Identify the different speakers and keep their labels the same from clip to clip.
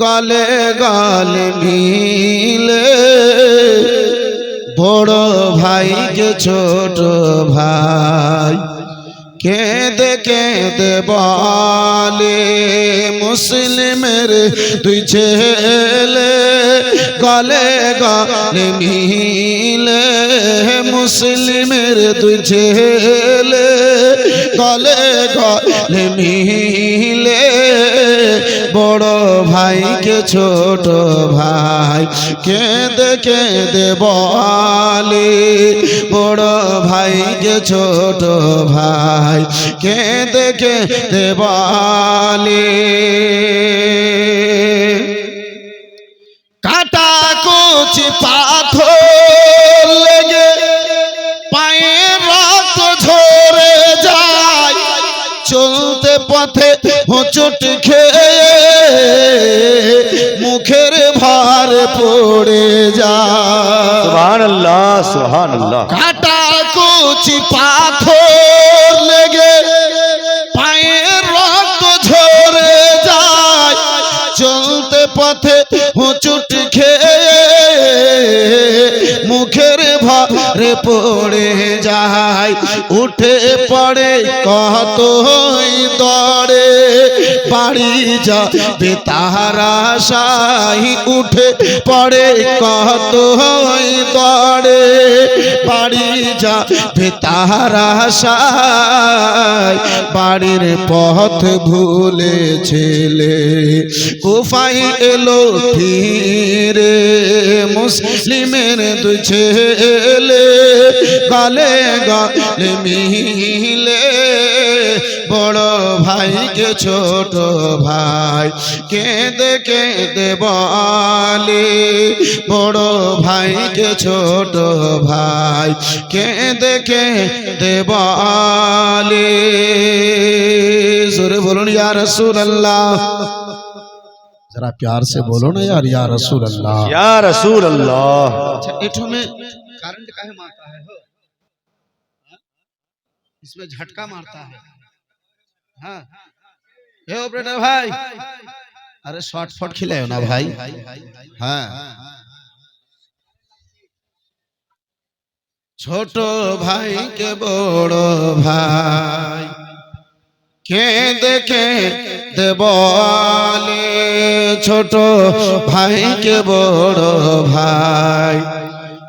Speaker 1: গলে গলে মিলে। বড় ভাইকে ছোট ভাই, কেঁদে কেঁদে বলে, মুসলিমের দুই ছেলে গলে গলে মিলে। মুসলিমের দুই ছেলে গলে গলে মিলে। ভাইকে ছোট ভাই? কেঁদে কেঁদে বলে? বড় ভাইকে ছোট ভাই? কেঁদে কেঁদে বলে? কাটা কুচি পাথর লেগে পায়ে রক্ত ঝরে যায়। চলতে পথে হোঁচট খেয়ে পড়ে যায়
Speaker 2: সুবহান আল্লাহ সুবহান আল্লাহ
Speaker 1: কাটা কুচি পাথর লেগে পায়ের রক্ত ঝরে যায়। চলতে পথে হুচুট ভারে পড়ে যায়, উঠে পড়ে, কত দরে। বাড়ি যাবে তাহারা সাহি, উঠে পড়ে, কত দরে। বাড়ি যাবে তাহারা সাই বাড়ির পথ ভুলে ছেলে কুফাই এলো ফিরে মুসলিমের দু ছেলে। গালে গালে মিলে বড় ভাইকে ছোট ভাই কেঁদে কেঁদে বলে বড় ভাইকে ছোট ভাই কেঁদে কেঁদে বলে জোরে বলুন ইয়া রসুল আল্লাহ जरा प्यार से बोलो ना यार या रसूल अल्लाह
Speaker 2: या रसूल अल्लाह
Speaker 1: अच्छा एठो में करंट काहे मारता है हो हाँ? इसमें झटका मारता है हाँ हे ऑपरेटर भाई अरे शॉर्ट फट खिलाओ ना भाई हाँ ছোট ভাইকে বড় ভাই কেঁদে কেঁদে বলে ছোট ভাইকে বড় ভাই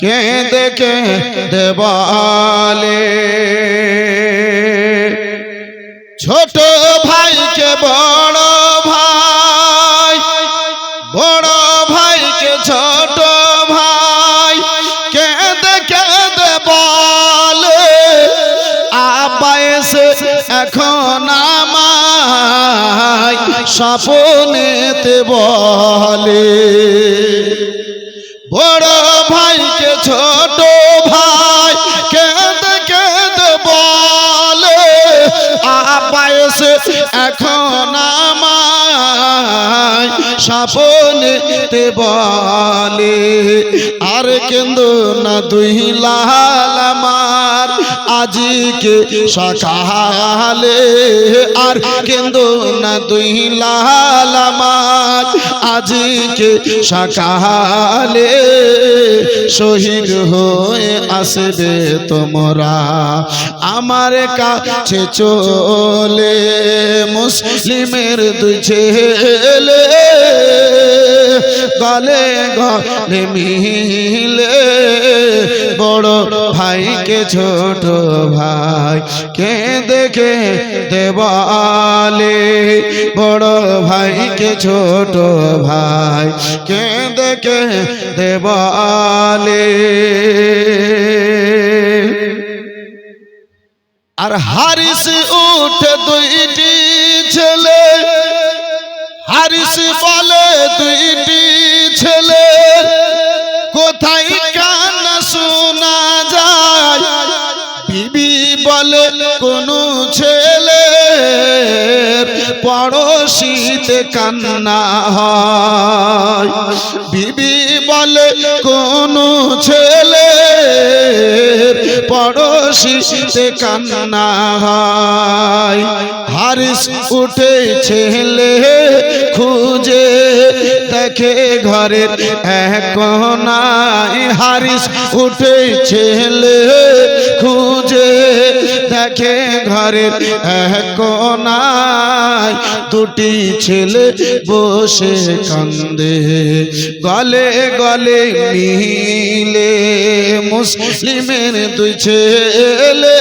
Speaker 1: কেঁদে কেঁদে বলে, ছোট ভাইকে বড় ভাই, বড় ভাইকে ছোট ভাই, কেঁদে কেঁদে বলে, আব্বা এখন আমায় স্বপনেতে বলে, বড় ভাইকে ছোট ভাই কেঁদে কেঁদে বলে আব্বা এখন আমায় স্বপনেতে বলে। আর কেন্দ্র না দুই লাল আমার আজিকে সকালে আর কেন্দ্র না দুই লাল আমার আজিকে সকালে শহীদ হয়ে আসবে তোমরা। আমার কাছে চলে মুসলিমের দুই ছেলে। গলে গলে মিলে বড় ভাইকে ছোট ভাই কেঁদে কেঁদে বলে। বড় ভাইকে ছোট ভাই কেঁদে কেঁদে বলে। আর হারিস উঠে দুইটি ছেলে। হারিস বলে দুইটি ছেলে। কোথায় কান্না শোনা যায়? বিবি বলে, কোন ছেলে পড়শিতে কান্না হয়। বলে, কোন ছেলে পড়শিতে কান্না হয়। হারিস উঠে ছেলে খুঁজে দেখে ঘরের এখন হারিস উঠে ছেলে খুঁজে দেখে ঘরের এক দুটি ছেলে বসে কান্দে। গলে গলে মিলে মুসলিমের দুই ছেলে।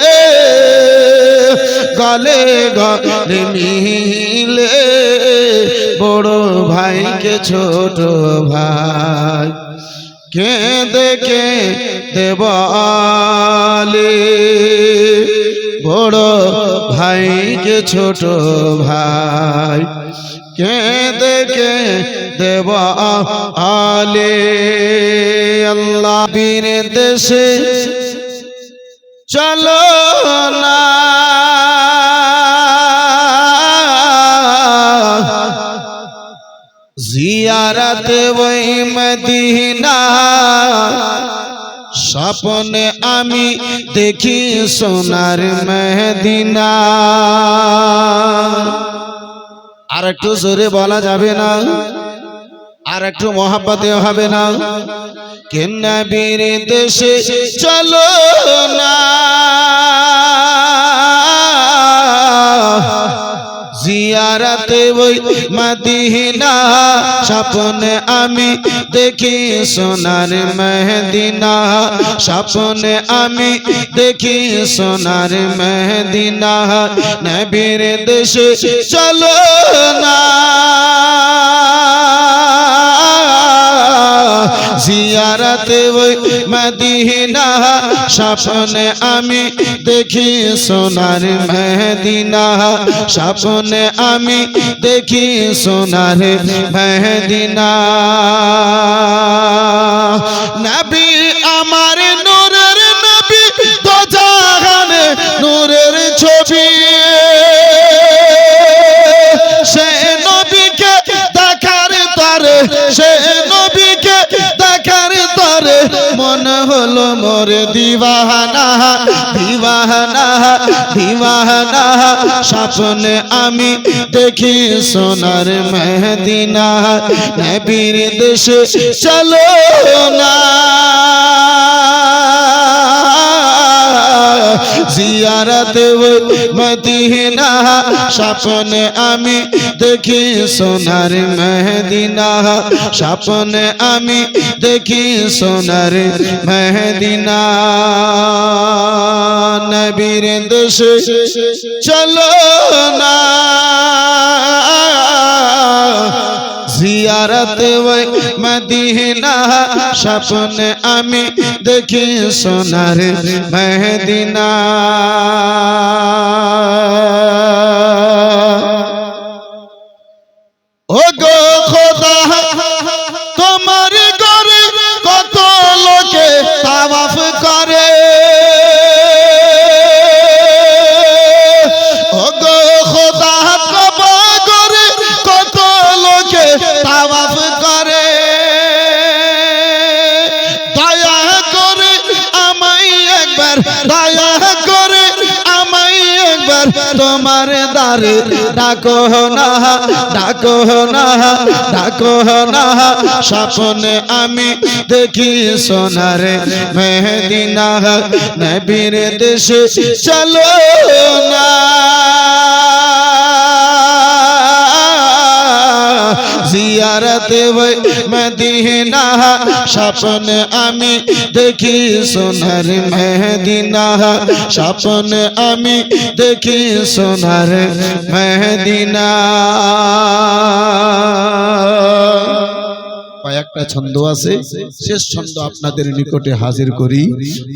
Speaker 1: গলে গলে মিলে বড় ভাইকে ছোট ভাই কেঁদে কেঁদে বলে, বড় ভাইকে ছোট ভাই, কেঁদে কেঁদে বলে, আল্লাহ বীর দেশে চলো না জিয়ারতে ওই মদিনা স্বপ্নে আমি দেখি সোনার মেহদিনা আর একটু জোরে বলা যাবে না। আর একটু মহাব্বতে হবে না। কেন্না বীর দেশে চলো না। জিয়ারাতে ওই মদিনা স্বপ্নে আমি দেখি সোনার মেহদিনা স্বপ্নে আমি দেখি সোনার মেহদিনা নবীর দেশে চলো না জিয়ারতে ওই মদিনা স্বপ্নে আমি দেখি সোনার মেহদিনা। স্বপ্নে আমি দেখি সোনার মেহদিনা। নবী আমার দিবাহানা স্বপ্নে আমি দেখি সোনার মেহদিনা নবীর দেশে চলো না। জিয়ারত মদিনা, স্বপ্নে আমি দেখি সোনার মেহদিনা স্বপ্নে আমি দেখি সোনার মেহদিনা নবীর দেশে চলো না। জিয়ারতে ওই মদিনা স্বপ্নে আমি দেখি সোনার মেহদিনা দারে ডাকো না ডাকো না ডাকো না। স্বপ্নে আমি দেখি সোনার মেহদিনা, নবীর দেশে চলো না। জিয়ারতে ওই মদিনা, স্বপ্নে আমি দেখি সোনার মেহদিনা স্বপ্নে আমি দেখি সোনার মেহদিনা কয়েকটা ছন্দ আছে, শেষ ছন্দ আপনাদের নিকটে হাজির করি।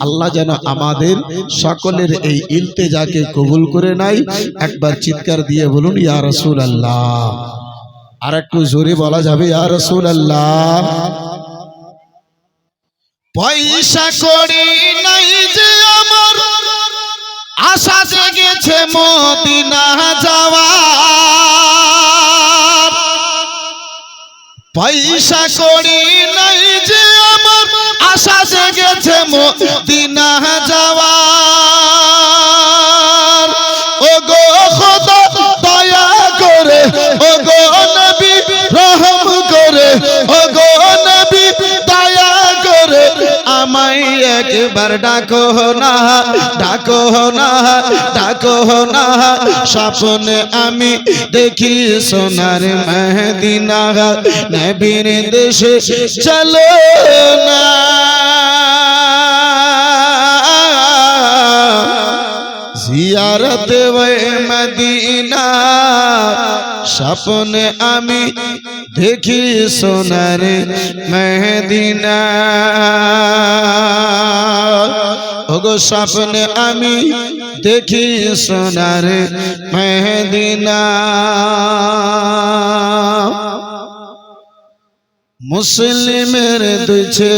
Speaker 1: আল্লাহ যেন আমাদের সকলের এই ইলতেজাকে কবুল করে নাই একবার চিৎকার দিয়ে বলুন, ইয়া রসুল আল্লাহ আর একটু জোরে বলা যাবে রসুল আল্লাহ পয়সা করি নাই যে আমার, আশা জেগেছে মদিনা যাওয়ার। পয়সা করি নাই যে আমার, আশা জেগেছে মদিনা একবার ডাকো না ডাকো না ডাকো না। স্বপ্নে আমি দেখি সোনার মেহদিনা নবীর দেশে চলো না। জিয়ারত ওই মদিনা স্বপ্নে আমি দেখি সোনার মেহদিনা। ওগো স্বপ্নে আমি দেখি সোনার মেহদিনা। মুসলিমের দুছে